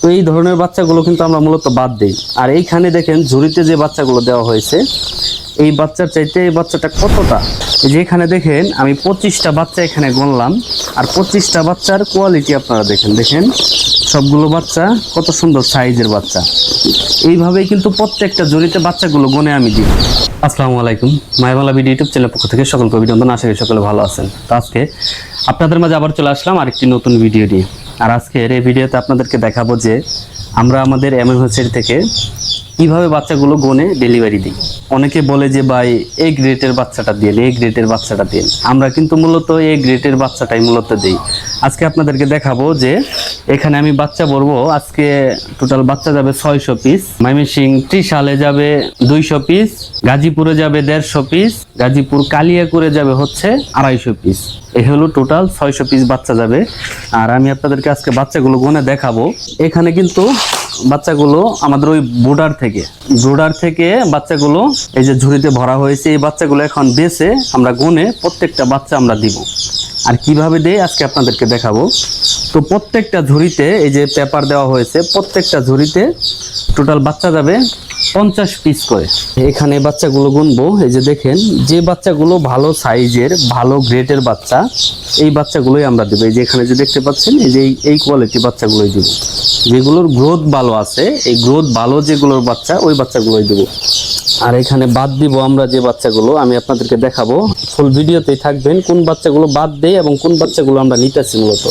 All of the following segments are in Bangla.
তো এই ধরনের বাচ্চাগুলো কিন্তু আমরা মূলত বাদ দিই। আর এইখানে দেখেন ঝুড়িতে যে বাচ্চাগুলো দেওয়া হয়েছে, এই বাচ্চার চাইতে এই বাচ্চাটা কতটা? এই যে এখানে দেখেন, আমি পঁচিশটা বাচ্চা এখানে গণলাম আর পঁচিশটা বাচ্চার কোয়ালিটি আপনারা দেখেন দেখেন। সবগুলো বাচ্চা কত সুন্দর সাইজের বাচ্চা। এইভাবেই কিন্তু প্রত্যেকটা জড়িতে বাচ্চাগুলো গনে আমি দিই। আসসালামু আলাইকুম। মায়াবালা ভিডিও ইউটিউব চ্যানেল পক্ষ থেকে সকলকে অভিনন্দন। আশা করি সকলে ভালো আছেন। তো আজকে আপনাদের মাঝে আবার চলে আসলাম আরেকটি নতুন ভিডিও নিয়ে। আর আজকের এই ভিডিওতে আপনাদেরকে দেখাবো যে আমরা আমাদের এমএনহসের থেকে কীভাবে বাচ্চাগুলো গনে ডেলিভারি দিই। অনেকে বলে যে, ভাই এই গ্রেটের বাচ্চাটা দিয়ে এই গ্রেটের বাচ্চাটা দিয়ে আমরা কিন্তু মূলত এই গ্রেটের বাচ্চাটাই মূলত দিই। আজকে আপনাদেরকে দেখাবো যে, এখানে আমি বাচ্চা বলব আজকে টোটাল বাচ্চা যাবে ছয়শো পিস ময়মনসিং ত্রিশালে যাবে দুইশো পিস গাজীপুরে যাবে দেড়শো পিস গাজীপুর কালিয়াকুরে যাবে হচ্ছে আড়াইশো পিস এই হলো টোটাল ছয়শো পিস বাচ্চা যাবে। আর আমি আপনাদেরকে আজকে বাচ্চাগুলো গুনে দেখাবো। এখানে কিন্তু বাচ্চাগুলো আমাদের ওই বোর্ডার থেকে, জোডার থেকে বাচ্চাগুলো এই যে ঝুড়িতে ভরা হয়েছে, এই বাচ্চাগুলো এখন বেছে আমরা গুনে প্রত্যেকটা বাচ্চা আমরা দিব। আর কীভাবে দেই আজকে আপনাদেরকে দেখাবো। তো প্রত্যেকটা ঝুড়িতে এই যে পেপার দেওয়া হয়েছে, প্রত্যেকটা ঝুড়িতে টোটাল বাচ্চা যাবে পঞ্চাশ পিস করে। এখানে বাচ্চাগুলো গুনবো, এই যে দেখেন, যে বাচ্চাগুলো ভালো সাইজের, ভালো গ্রেটের বাচ্চা, এই বাচ্চাগুলোই আমরা দেবো। এই যে এখানে যে দেখতে পাচ্ছেন, এই যে এই- কোয়ালিটি বাচ্চাগুলোই দেবো। যেগুলোর গ্রোথ ভালো আছে, এই গ্রোথ ভালো যেগুলোর বাচ্চা, ওই বাচ্চাগুলোই দেবো। আর এখানে বাদ দিব আমরা যে বাচ্চাগুলো, আমি আপনাদেরকে দেখাবো। ফুল ভিডিওতেই থাকবেন, কোন বাচ্চাগুলো বাদ দেই এবং কোন বাচ্চাগুলো আমরা নিতেছি মূলত?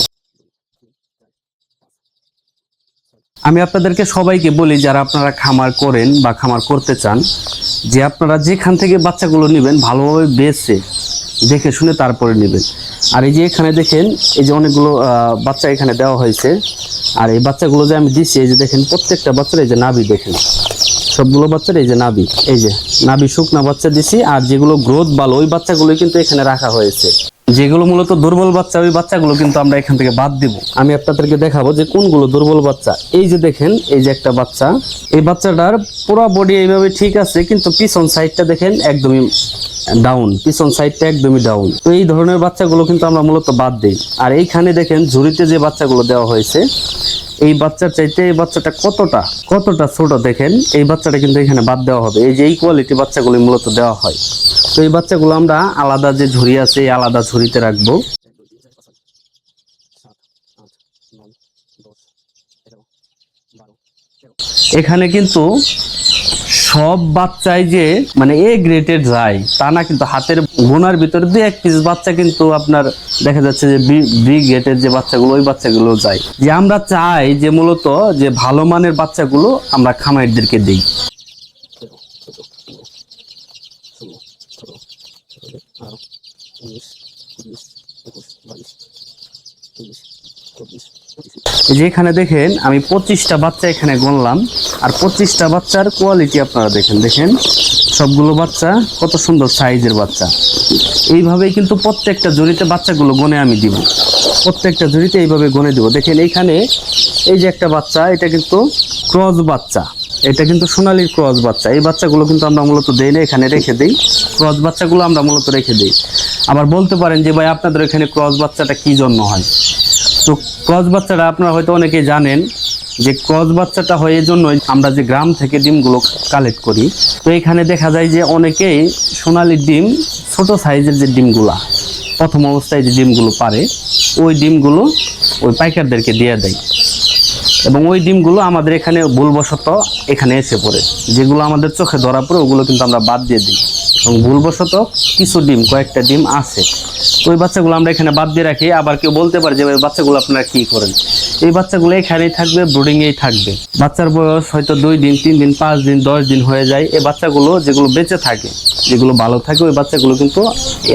আমি আপনাদেরকে সবাইকে বলি, যারা আপনারা খামার করেন বা খামার করতে চান, যে আপনারা যেখান থেকে বাচ্চাগুলো নেবেন, ভালোভাবে বেছে, দেখে শুনে তারপরে নেবেন। আর এই যে এখানে দেখেন, এই যে অনেকগুলো বাচ্চা এখানে দেওয়া হয়েছে। আর এই বাচ্চাগুলো যে আমি দিচ্ছি এই যে দেখেন, প্রত্যেকটা বাচ্চার এই যে নাভি দেখেন। সবগুলো বাচ্চার, এই যে নাভি, এই যে নাভি শুকনা বাচ্চা দিছি, আর যেগুলো গ্রোথ ভালো, ওই বাচ্চাগুলো কিন্তু এখানে রাখা হয়েছে। যেগুলো মূলত দুর্বল বাচ্চা, ওই বাচ্চাগুলো কিন্তু আমরা এখান থেকে বাদ দিব। আমি আপনাদেরকে দেখাবো যে কোনগুলো দুর্বল বাচ্চা। এই যে দেখেন, এই যে একটা বাচ্চা, এই বাচ্চাটার পুরো বডি এইভাবে ঠিক আছে, কিন্তু পিছন সাইডটা দেখেন একদমই ডাউন পিছন সাইডটা একদমই ডাউন তো এই ধরনের বাচ্চাগুলো কিন্তু আমরা মূলত বাদ দিই। আর এইখানে দেখেন, ঝুড়িতে যে বাচ্চাগুলো দেওয়া হয়েছে এই বাচ্চার চাইতে এই বাচ্চাটা কতটা কতটা ছোট দেখেন, এই বাচ্চাটা কিন্তু এখানে বাদ দেওয়া হবে। এই যে এই কোয়ালিটি বাচ্চাগুলি মূলত দেওয়া হয়। তো এই বাচ্চাগুলো আমরা আলাদা যে ঝুড়ি আছে, এই আলাদা ঝুড়িতে রাখব। এখানে কিন্তু সব বাচ্চাই যে মানে এ গ্রেটেড যায়, তা না কিন্তু হাতের গোনার ভিতরে দু এক পিস বাচ্চা কিন্তু আপনার দেখা যাচ্ছে যে বি গ্রেটের যে বাচ্চাগুলো, ওই বাচ্চাগুলো যায়। যে আমরা চাই যে মূলত যে ভালো মানের বাচ্চাগুলো আমরা খামারদেরকে দিই। যে এখানে দেখেন, আমি পঁচিশটা বাচ্চা এখানে গণলাম আর পঁচিশটা বাচ্চার কোয়ালিটি আপনারা দেখেন দেখেন। সবগুলো বাচ্চা কত সুন্দর সাইজের বাচ্চা। এইভাবেই কিন্তু প্রত্যেকটা জড়িতে বাচ্চাগুলো গনে আমি দিব। প্রত্যেকটা জড়িতে এইভাবে গনে দিব। দেখেন এইখানে এই যে একটা বাচ্চা, এটা কিন্তু ক্রস বাচ্চা। এটা কিন্তু সোনালির ক্রস বাচ্চা। এই বাচ্চাগুলো কিন্তু আমরা মূলত দেই না, এখানে রেখে দিই। ক্রস বাচ্চাগুলো আমরা মূলত রেখে দিই। আবার বলতে পারেন যে, ভাই, আপনাদের এখানে ক্রস বাচ্চাটা কি জন্য হয়? তো ক্রস বাচ্চাটা আপনারা হয়তো অনেকে জানেন যে ক্রস বাচ্চাটা হয় জন্যই আমরা যে গ্রাম থেকে ডিমগুলো কালেক্ট করি। তো এখানে দেখা যায় যে অনেকেই সোনালি ডিম, ছোট সাইজের যে ডিমগুলা, প্রথম অবস্থায় যে ডিমগুলো পারে, ওই ডিমগুলো ওই পাইকারদেরকে দিয়ে দেয়। এবং ওই ডিমগুলো আমাদের এখানে ভুলবশত এখানে এসে পড়ে। যেগুলো আমাদের চোখে ধরা পড়ে, ওগুলো কিন্তু আমরা বাদ দিয়ে দিই। এবং ভুলবশত কিছু ডিম, কয়েকটা ডিম আছে। ওই বাচ্চাগুলো আমরা এখানে বাদ দিয়ে রাখি। আবার কেউ বলতে পারে যে, ওই বাচ্চাগুলো আপনারা কি করেন? এই বাচ্চাগুলো এখানেই থাকবে, ব্রুডিংয়েই থাকবে। বাচ্চার বয়স হয়তো দুই দিন, তিন দিন, পাঁচ দিন, দশ দিন হয়ে যায়। এই বাচ্চাগুলো যেগুলো বেঁচে থাকে, যেগুলো ভালো থাকে, ওই বাচ্চাগুলো কিন্তু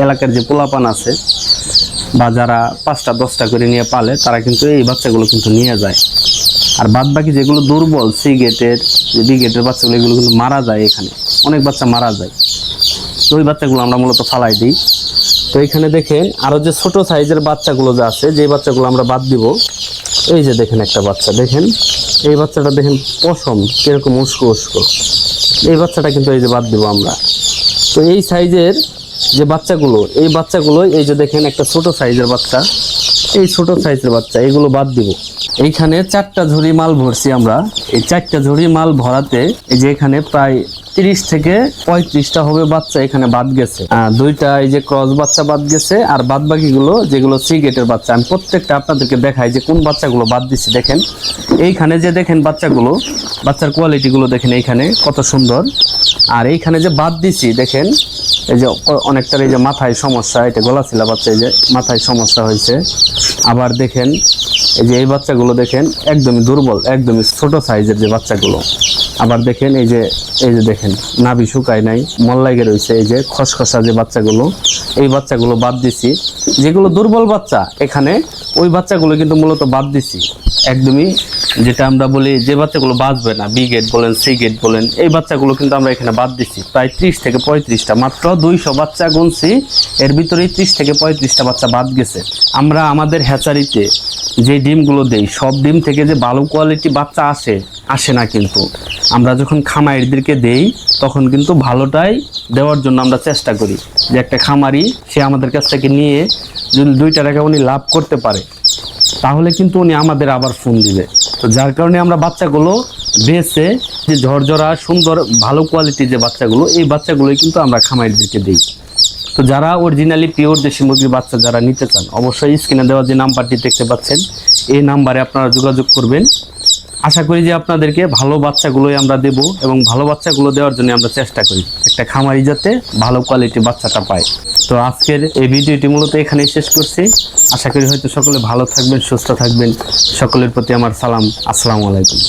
এলাকার যে পোলাপান আছে বা যারা পাঁচটা, দশটা করে নিয়ে পালে, তারা কিন্তু এই বাচ্চাগুলো কিন্তু নিয়ে যায়। আর বাদ বাকি যেগুলো দুর্বল সি গেটের বি গেটের বাচ্চাগুলো, এগুলো কিন্তু মারা যায় এখানে। অনেক বাচ্চা মারা যায়। তো ওই বাচ্চাগুলো আমরা মূলত ফালাই দিই। তো এখানে দেখেন আরও যে ছোট সাইজের বাচ্চাগুলো যে আছে যে বাচ্চাগুলো আমরা বাদ দিব, এই যে দেখেন একটা বাচ্চা। দেখেন, এই বাচ্চাটা দেখেন পশম, কীরকম উস্কো উস্কো। এই বাচ্চাটা কিন্তু এই যে বাদ দিব আমরা। তো এই সাইজের যে বাচ্চাগুলো, এই বাচ্চাগুলো এই যে দেখেন একটা ছোট সাইজের বাচ্চা। এই ছোট সাইজের বাচ্চা, এগুলো বাদ দিব। এইখানে চারটা ঝুড়ি মাল ভরছি আমরা। এই চারটা ঝুড়ি মাল ভরাতে এই যে এখানে প্রায় তিরিশ থেকে পঁয়ত্রিশটা হবে বাচ্চা এখানে বাদ গেছে। দুইটা এই যে ক্রস বাচ্চা বাদ গেছে, আর বাদ বাকিগুলো যেগুলো সিগেটের বাচ্চা, আমি প্রত্যেকটা আপনাদেরকে দেখাই যে কোন বাচ্চাগুলো বাদ দিচ্ছি দেখেন। এইখানে যে দেখেন বাচ্চাগুলো, বাচ্চার কোয়ালিটিগুলো দেখেন এইখানে কত সুন্দর। আর এইখানে যে বাদ দিছি, দেখেন এই যে অনেকটার এই যে মাথায় সমস্যা, এটা গলা ছিল বাচ্চা, এই যে মাথায় সমস্যা হয়েছে। আবার দেখেন এই যে এই বাচ্চাগুলো দেখেন, একদমই দুর্বল, একদমই ছোট সাইজের যে বাচ্চাগুলো। আবার দেখেন এই যে এই যে দেখেন, নাভি শুকায় নাই মল্লাইগে রয়েছে এই যে খসখসা যে বাচ্চাগুলো। এই বাচ্চাগুলো বাদ দিছি। যেগুলো দুর্বল বাচ্চা, এখানে ওই বাচ্চাগুলো কিন্তু মূলত বাদ দিছি। একদমই যেটা আমরা বলি যে বাচ্চাগুলো বাঁচবে না, বি গেট বলেন, সি গেট বলেন, এই বাচ্চাগুলো কিন্তু আমরা এখানে বাদ দিচ্ছি প্রায় ত্রিশ থেকে পঁয়ত্রিশটা, মাত্র দুইশো বাচ্চা গুনছি। এর ভিতরেই ত্রিশ থেকে পঁয়ত্রিশটা বাচ্চা বাদ গেছে। আমরা আমাদের হ্যাচারিতে যে ডিমগুলো দেই, সব ডিম থেকে যে ভালো কোয়ালিটি বাচ্চা আসে আসে না কিন্তু। আমরা যখন খামারিদেরকে দেই, তখন কিন্তু ভালোটাই দেওয়ার জন্য আমরা চেষ্টা করি যে একটা খামারি, সে আমাদের কাছ থেকে নিয়ে যদি দুইটা টাকা উনি লাভ করতে পারে, তাহলে কিন্তু উনি আমাদের আবার ফোন দিবে। তো যার কারণে আমরা বাচ্চাগুলো বেছে যে ঝরঝরা, সুন্দর, ভালো কোয়ালিটির যে বাচ্চাগুলো, এই বাচ্চাগুলোই কিন্তু আমরা খামারিদেরকে দিই। তো যারা অরিজিনালি পিওর দেশি মুরগির বাচ্চা যারা নিতে চান, অবশ্যই স্ক্রিনে দেওয়া যে নাম্বারটি দেখতে পাচ্ছেন, এই নাম্বারে আপনারা যোগাযোগ করবেন। আশা করি যে আপনাদেরকে ভালো বাচ্চাগুলোই আমরা দেব এবং ভালো বাচ্চাগুলো দেওয়ার জন্য আমরা চেষ্টা করি, একটা খামারি যাতে ভালো কোয়ালিটির বাচ্চাটা পায়। তো আজকের এই ভিডিওটি মূলত এখানেই শেষ করছি। আশা করি হয়তো সকলে ভালো থাকবেন, সুস্থ থাকবেন। সকলের প্রতি আমার সালাম। আসসালামু আলাইকুম।